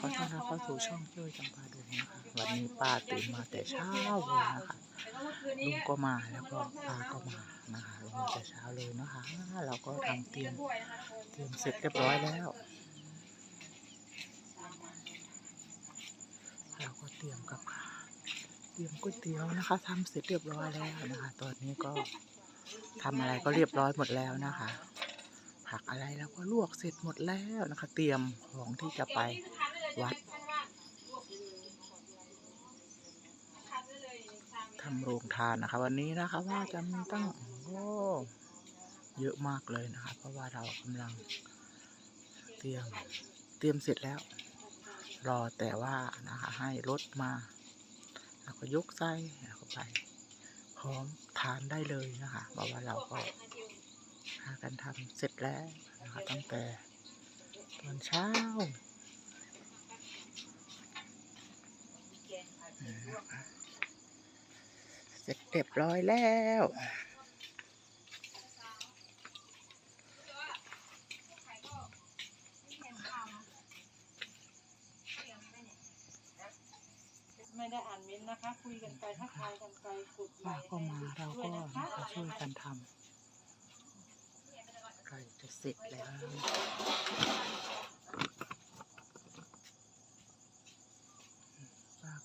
ขอต้อนรับเข้าสู่ช่องเจ้ยจำปาดงนะคะ วันนี้ป้าตื่นมาแต่เช้าเลยนะคะลุงก็มาแล้วก็ป้าก็มานะคะลงมาแต่เช้าเลยนะคะ เราก็ทำเตรียมเตรียมเสร็จเรียบร้อยแล้วเราก็เตรียมกับเตรียมก๋วยเตี๋ยวนะคะทำเสร็จเรียบร้อยแล้วนะคะ ตอนนี้ก็ทำอะไรก็เรียบร้อยหมดแล้วนะคะผักอะไรแล้วก็ลวกเสร็จหมดแล้วนะคะ เตรียมของที่จะไป วัดทำโรงทานนะคะวันนี้นะคะว่าจะมีตั้งโอ้เยอะมากเลยนะคะเพราะว่าเรากำลังเตรียมเตรียมเสร็จแล้ว รอแต่ว่านะคะให้รถมาแล้วก็ยกไส้แล้วก็ไปพร้อมทานได้เลยนะคะเพราะว่าเราก็พากันทำเสร็จแล้วนะคะตั้งแต่ตอนเช้านะคะ เสร็จเรียบร้อยแล้วไม่ได้อ่านเม้นต์นะคะ คุยกันไปทักทายกันไปกดไลป้าค์ก็มาเราด้วก็ยนะคะมาช่วยกันทำใกล้จะเสร็จแล้ว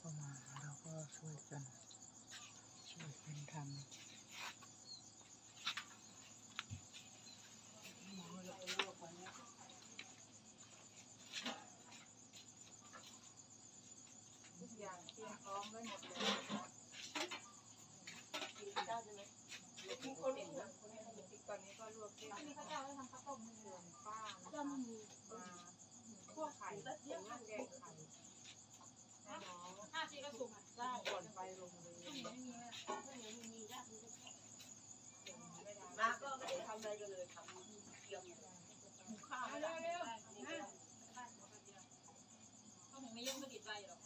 ป้ามาเราก็ช่วยกัน ช่วยกันทำทุกอย่างเตรียมพร้อมไว้หมดเลยนะคะกินข้าวใช่ไหมกินคนเองนะคนนี้ทำติ๊กตอนนี้ก็ลวกเส้นอันนี้ข้าวเจ้าได้ทำข้าวต้มส่วนป้านะคะมาพวกไข่เยอะมากแกงไข่แม่น้ ที่ก็สุกได้ก่อนไปลงเลยมาก็ไม่ได้ทำอะไรกันเลยทำเตรียมข้าวเร็วเร็วเขาถึงไม่ยุ่งไม่ติดใจหรอก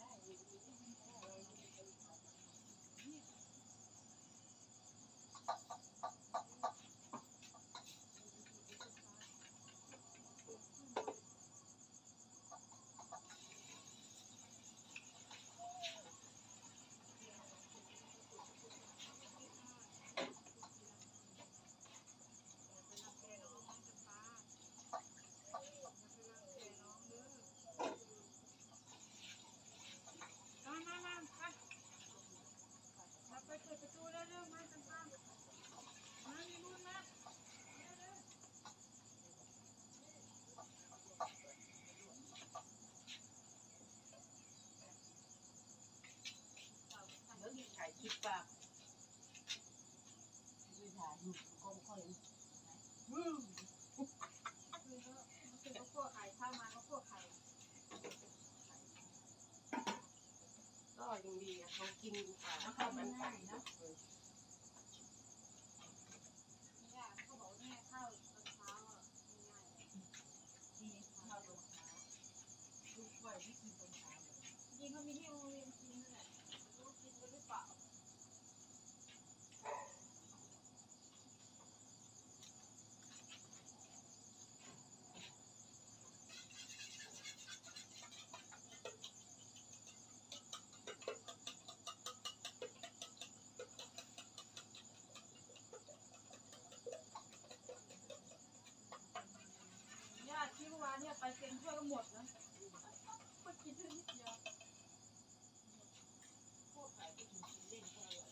มามามาไปมาไปเปิดประตูเร็วๆมาจังป้ามามีบุญมา เดี๋ยวมีถ่ายคลิปปากมีถ่ายอยู่ก็ค่อย คือเขาคือเขาพวกไข่ข้าวมาเขาพวกไข่ ก็ยังดีอะเขา กินอ่าข้าวมันไก่นะ เนี่ยเขาบอกเนี่ยข้าวตอนเช้าอะง่าย ที่ข้าวตรงเช้าลูกไว้ที่กินตรงเช้าเลย จริงเขามีที่โรงเรียนกินนั่นแหละรู้กินไปหรือเปล่า ญาติที่เมื่อวาน เนี่ยไปเซ็นถ้วยก็หมดนะไปกินเท่านิดเดียวพวกขายที่กินเล่นก็อร่อย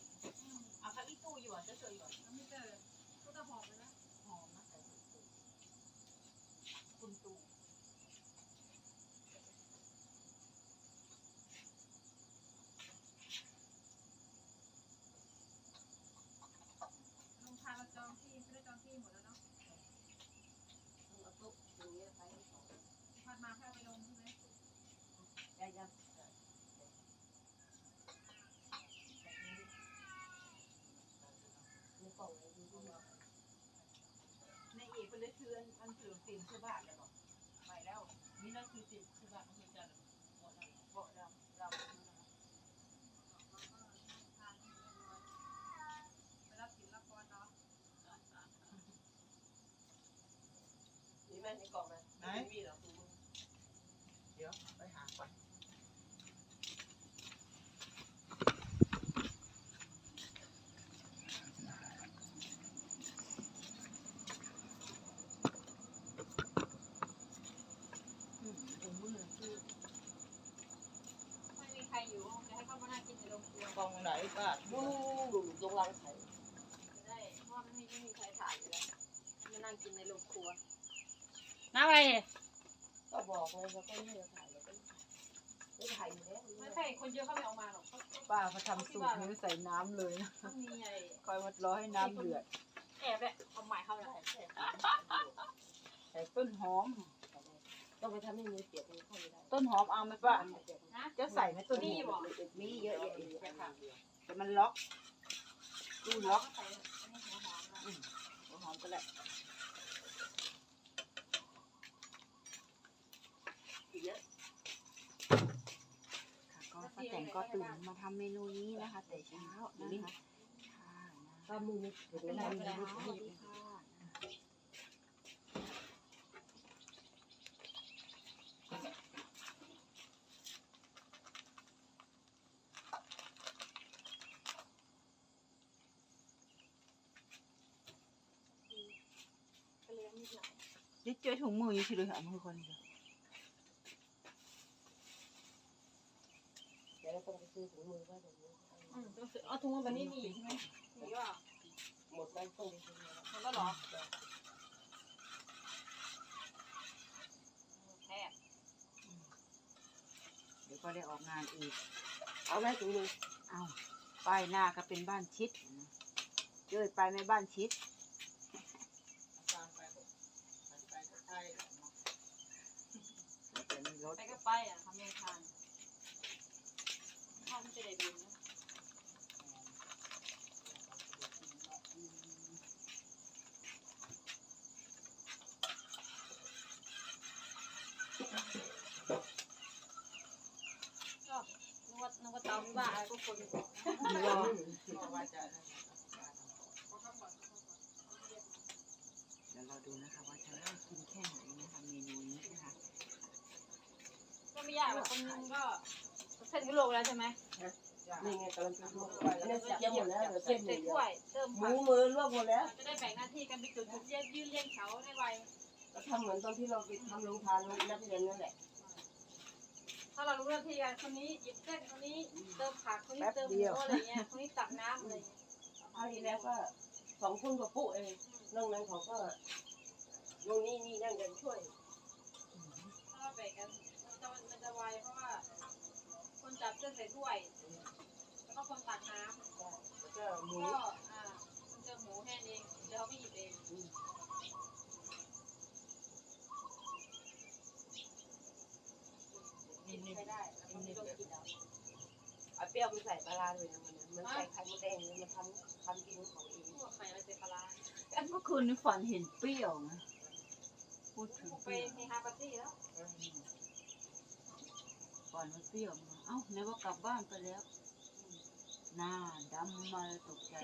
เอาข้าวอีตู้อยู่อะจะเจออยู่แล้วไม่เจอก็จะหอบไปแล้วหอมนะแต่คุณตู่ ลงทานมาจองที่ไม่ได้จองที่หมดแล้วเนาะ ต้องเอาโต๊ะตรงนี้ไปให้เขา พัดมาแค่ไปลงใช่ไหม ได้ยังในกล่องไหนดูดูเอา ในเอกเป็นเลยคืออันอันเสื่อมสินเสื้อผ้าเลยบอกไปแล้วนี่นั่นคือสินเสื้อผ้าของจันหมดแล้วเบาะดำเราไปรับสินรับพรเนาะนี่แม่ในกล่องนะไหนมีเหรอคุณเดี๋ยวไปหา ทางก่อน ไม่มีใครอยู่จะให้เขามานั่ง กินในโรงครัวกองไหนป้านู่นตรงรังไข่จะได้เพราะว่าไม่มีไม่มีใครถ่ายอยู่แล้วมานั่งกินในโรงครัว น้ำอะไรเนี่ยก็บอกเลยแล้วก็นี่เราถ่ายแล้วก็ไม่ถ่ายอยู่แล้วไม่ใช่คนเยอะเขาไม่ออกมาหรอกเขาป้าเขาทำสูตรนี้ใส่น้ำเลยนะต้องมีไอ้คอยมารอให้น้ำเดือด แอบเลยเอาหมายเข้าเลยใส่ต้นหอม ต้องไปทำให้มือเปียกมือเข้าไม่ได้ต้นหอมเอาไหมป้านะ จะใส่ไหมต้นนี่นี้บอกมีเยอะแยะเลยค่ะแต่มันล็อกตู้ล็อกใส่อันนี้หัวหอมนะหัวหอมก็แหละอีกแล้วค่ะก็ป้าแตนก็ตื่นมาทำเมนูนี้นะคะ แต่เช้านะคะค่ะถ้ามือไม่เปียกเป็นไม่ไรได้เป็นไรไม่สวัสได้ นี่เจอถุงมืออยู่ที่เลยค่ะมือคนเดียวเดี๋ยวเราต้องไปซื้อถุงมือไว้ตรงนี้อืมต้องซื้อเอาถุงมือแบบนี้มีใช่ไหมมีว่าหมดแล้วต้องไปซื้อแล้วมันก็หรอแทบเดี๋ยวก็ได้ออกงานอีก เอาไหมถุงมือเอาป้ายหน้าก็เป็นบ้านชิดนะเจอไปไม่บ้านชิด ตามไปมันไปก็ใช่ แล้วแต่มีรถ ไปก็ไปอะทำเองทานข้าวมันจะได้บุญนะ ก็นึกว่านึกว่าเตาไม่ บ้าอะไรก็คนรอเพราะว่าจะเดี๋ยวเราดูนะคะว่าจะได้กินแค่ไหนนะคะเมนูนี้นะคะก็ไม่ยากหรอกคนนึงก็เส้นยุโรปแล้วใช่ไหมนี่ไงกำลังจะลวกไปแล้วเนี่ยเตรียมหมดแล้วเหลือเสร็เส้จนหใส่นึ่งถ้วยเติมหผัมูกมือลวกหมดแล้วจะได้แบ่งหน้าที่กันไปจุดจุดยืดยืดเลี้ยงเขาได้ไวก็ทำเหมือนตอนที่เราไปทำโรงทานนักเรียนนั่นแหละ ถ้าเรารู้หน้าที่กันคนนี้หยิบเส้นคนนี้เติมผักคนนี้เติมหมูอะไรเงี้ยคนนี้ตักน้ำอะไรเงี้ยคราวที่แล้วก็สองคนกับปุ๊เองนอกนั้นเขาก็ลงนี่นี่นั่งกันช่วยถ้าเราแบ่งกันมันจะมันจะไวเพราะว่า คนจับเส้นใส่ถ้วย แล้วก็คนตักน้ำแล้วก็หมูก็อ่ามันจะหมูแค่นี้เดี๋ยวเขาไม่หยิบเอง ใช้ได้แล้วก็ไม่ต้องกินเอาเอาเปรี้ยวไปใส่ปลาร้าเลยนะมันมันใส่ไข่มดแดงเลยมันทำทำกินของเองพวกไข่อะไรใส่ปลาร้าเมื่อคืนฝันเห็นเปรี้ยวนะพูดถึงเปไปรี้ยวเฮฮาปาร์ตี้แล้วฝันว่าเปรี้ยวมาเอ้าไหนว่ากลับบ้านไปแล้ว หน้าดำมาตกใจ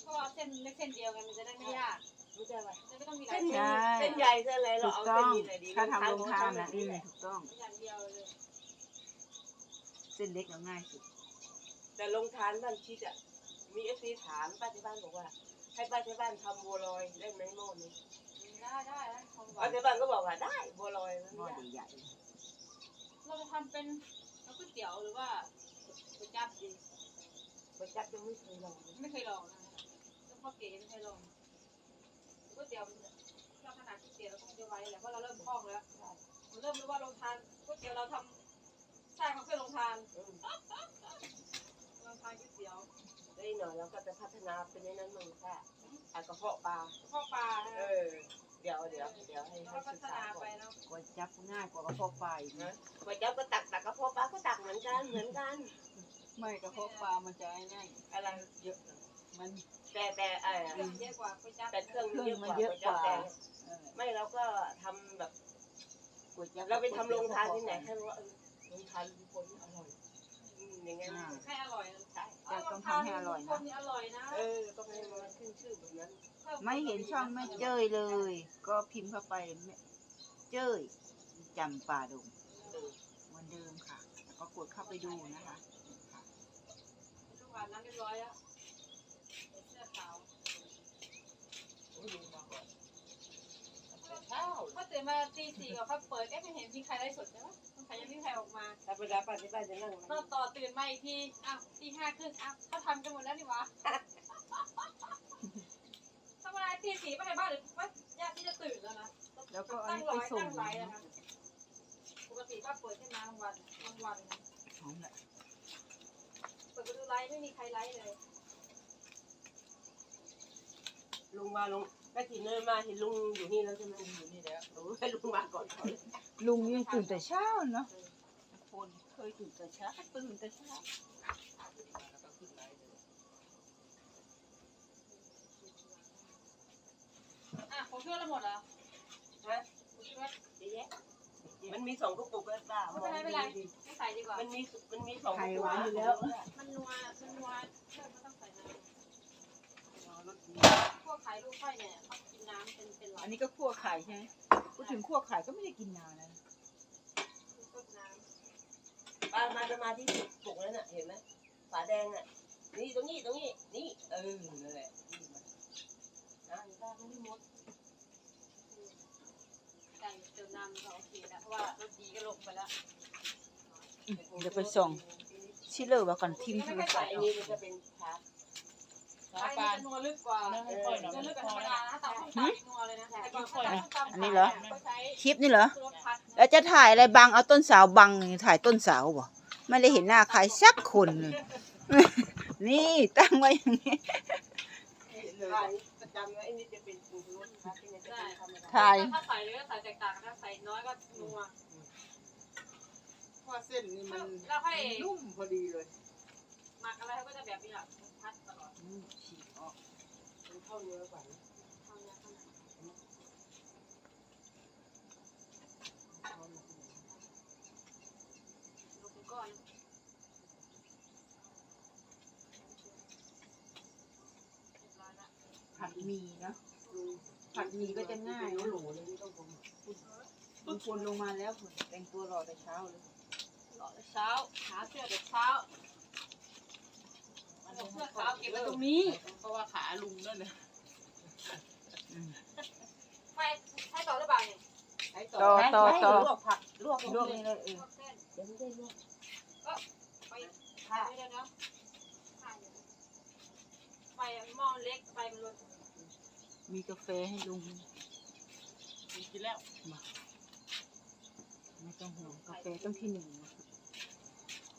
เพราะว่า เส้นเล็กเส้นเดียวกันมันจะได้ไม่ยากรู้จักไหมจะไม่ต้องมีหลาเส้ยนเส้นเส้นใหญ่เส้นอะไรเราถูกเอาต้เส้อนง นี้เลยดีถ้าทำโรงทานแบนะบอืนี้มแหละถูกต้อง อย่างเดียวเลยเส้นเล็กแล้วง่ายสุดแต่โรงทานบ้านชิดอะมีเอฟซีถามป้าที่บ้านบอกว่า ให้ป้าที่บ้านทำบัวลอยได้ไหมโม่นี้ได้ได้ได้ของหวาป้านที่บ้านก็บอกว่าได้บัวลอยมันหม้อไม่ยาก ใหญ่เราจะทำเป็นก๋วยเตี๋ยวหรือว่าก๋วยจั๊บดีมันจับยังไม่เคยลองเลยไม่เคยลองนะต้อง พ่อเก๋ไม่เคยลองก๋วยเตี๋ยวเราขนาดก๋วยเตี๋ยวเราคงจะไว้แหละเพราะเราเริ่มคล่องแล้วเราเริ่มรู้ว่าโรงทานก๋วยเตี๋ยวเราทำใช่เขาเคยโรงทานอืมโรงทานก๋วยเตี๋ยวได้หน่อยเราก็จะพัฒนาเป็นในนั้นมึงค่ะอะกระเพาะปลาพ่อปลานะเออเดี๋ยวเดี๋ยวเดี๋ยวให้แล้วให้ก็พัศึกฒษานาก่ไปอนแล้วก๋วยจั๊บง่ายกว่ากระเพาะปลาอีกนะก๋วยจั๊บก็ตักตักกระเพาะปลาก็ตักเหมือนกันเหมือนกัน ไม่กระเพาะปลามันจะง่ายอะไรเยอะมัน แต่แต่เออเครื่องเยอะกว่าก๋วยจั๊บแต่เครื่องมันเยอะกว่าก๋วยจั๊บแต่เออไม่เราก็ทำแบบก๋วยจั๊บเราไปทำโรงทานที่ไหนให้รู้ว่าเออโรงทานทุกคนอร่อยอืมอย่างงั้นอ่าให้อร่อยใช่แต่ต้องทำให้อร่อยนะ คนนี้อร่อยนะเออต้องให้มันขึ้นชื่อแบบนั้นไม่เห็นช่องแม่เจ้ยเลย ก็พิมพ์เข้าไปแม่เจ้ยจำป่าดงเออเหมือนเดิมค่ะ แล้วก็กดเข้าไปดูนะคะค่ะลูกอาบน้ำเรียบร้อยแล้วเสื้อขาว โอ้ยลุงมาก่อนแต่ เช้าเขาตื่นมาตีสี่กับเขาเปิดเอ๊ะไม่เห็นมีใครไลฟ์สดใช่ไหมสงสัยยังไม่มีใครออกมาถ้าเวลาป้าที่บ้านจะนั่งรอบต่อตื่นมาอีกทีอ้าวตีห้าครึ่งอ้าวเขาทำกันหมดแล้วนี่หวะทำไมตีสี่ป้าในบ้านหรือว่าญาติที่จะตื่นแล้วนะแล้วก็อันตั้งนี้รไปอยส่งตั้งไลน์นะคะปกติป้าเปิดแค่มาบางวันบางวันนะหอมแหละเปิดไปดูไลฟ์ไม่มีใครไลฟ์เลยลุงมาลุง แม่ถิ่นเนินมาเห็นลุงอยู่นี่แล้วใช่ไหมลุงอยู่นี่แล้วโอ้ให้ลุงมาก่อนเขาเลยลุงยังตื่นแต่เช้าเนาะคนเคยตื่นแต่เช้าตื่นแต่เช้าอะผมช่วยเราหมดเหรอฮะผมช่วยเยอะแยะมันมีสองกระปุกแล้วป้าไม่เป็นไรไม่เป็นไรไม่ใส่ดีกว่ามันมีมันมีสองกไข่ระปุกหวานอยู่แล้วมันนัวมันนัวเชื่อไม่ต้องใส่น้ำพ วกขายลูกไข่เนี่ยเขากินน้ำเป็นเป็นหลัอักนนี้ก็คั่วไข่ใช่ไหมพูดถึงคั่วไข่ก็ไม่ได้กินนานนะพวกน้ป้ามาจะมาที่ปุกนั้นน่ะ เห็นไหมฝาแดงอะ นี่ตรงนี้ตรงนี้ นี่ เออ นั่นแหละนี่มันอะป้าไม่ได้หมดำไก่เติมน้ำเราโอเคแล้วเพราะว่ารสดีก็ลงไปแล้วเดี๋ยวไปส่งชิเลอร์ว่าก่อนทิมโทรศัใส่พท์อันเอานี้มันจะเป็นชาร์ จไก่มันจะนัวลึกกว่าเออจะลึกกว่าธรรมดานะตำส้มตำนัวเลยนะแต่ก่อนเขาตำส้มตำอันนี้เหรอ ก็ใช้คลิปนี่เหรอ รสพัดแล้วจะถ่ายอะไรบังเอาต้นสาวบังถ่ายต้นสาวบ่ไม่ได้เห็นหน้าใครสักคนเลยนี่ตั้งไว้อย่างนี้ใช่ประจำแล้วไอ้นี่จะเป็นปูรสชาร์จที่มันจะเป็นธรรมดาถ่ายถ้าใส่เยอะใส่แตกต่างกันนะใส่น้อยก็นัวเพราะว่าเส้นนี่มันแล้วให้นุ่มพอดีเลยหมักอะไรก็จะแบบนี้แหละพัดตลอด อืมฉีกออก มันเข้าเนื้อกว่านะทำยาขนาดลงเป็นก้อนเรียบร้อยละผัดหมี่เนาะผัดหมี่ก็จะง่ายเนะโหลเลยไม่ต้องผมบางคนลงมาแล้วคุณแต่งตัวรอแต่เช้าเลยรอแต่เช้าหาเสื้อแต่เช้าเอาเสื้อขาวเก็บไว้ตรงนี้ ว่าขาลุงนั่นเลยอืมไปให้ต่อหรือเปล่าเนี่ยใช้ต่อต่อต่อลวกผักลวกลวกนี่เลยเออลวกเส้นเดี๋ยวไม่ได้ลวกไปค่ะเดี๋ยวเดี๋ยวไฟหม้อเล็กไฟมันลดมีกาแฟให้ลุงกินแล้ว ไม่ต้องห่วงกาแฟต้องที่หนึ่งนะคะ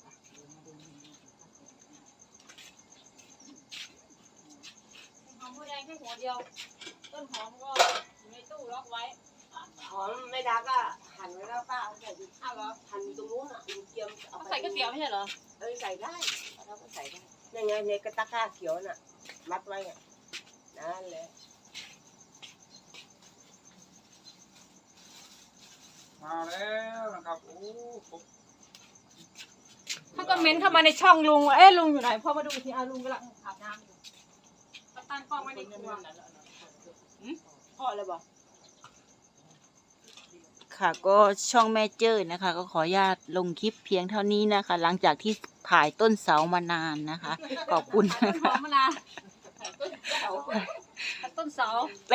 อะเดี๋ยวมาดูเมนูกันค่ะ หอมผู้แดงแค่ หัวเดียว ต้นหอมก็อยู่ในตู้ล็อกไว้ หอมไม่ดักอะหั่นไว้แล้วป้าเอาใส่อยู่อ้าวเหรอหั่นอยู่ตรงนู้นอะอยู่เกียมเอาต้องไปใส่ก๋วยเตี๋ยวไม่ใช่เหรอ เออใส่ได้เราก็ใส่ได้นั่นไงในกระตะกร้าเขียวน่ะ มัดไว้อะนั่นแหละมาแล้วนะครับโอ้ผมถ้าก็เม้นเข้ามาในช่องลุงว่าเอ้ลุงอยู่ไหนพอมาดูอีกทีอาลุงกำลังอาบน้ำอยู่ก็ ตั้งกล้องไว้ในครัวพ่อเลยบอกค่ะก็ช่องแม่เจ้ยนะคะ ก็ขออนุญาตลงคลิปเพียงเท่านี้นะคะ หลังจากที่ถ่ายต้นเสามานานนะคะ ขอบคุณต้นหอมมานานต้นเสา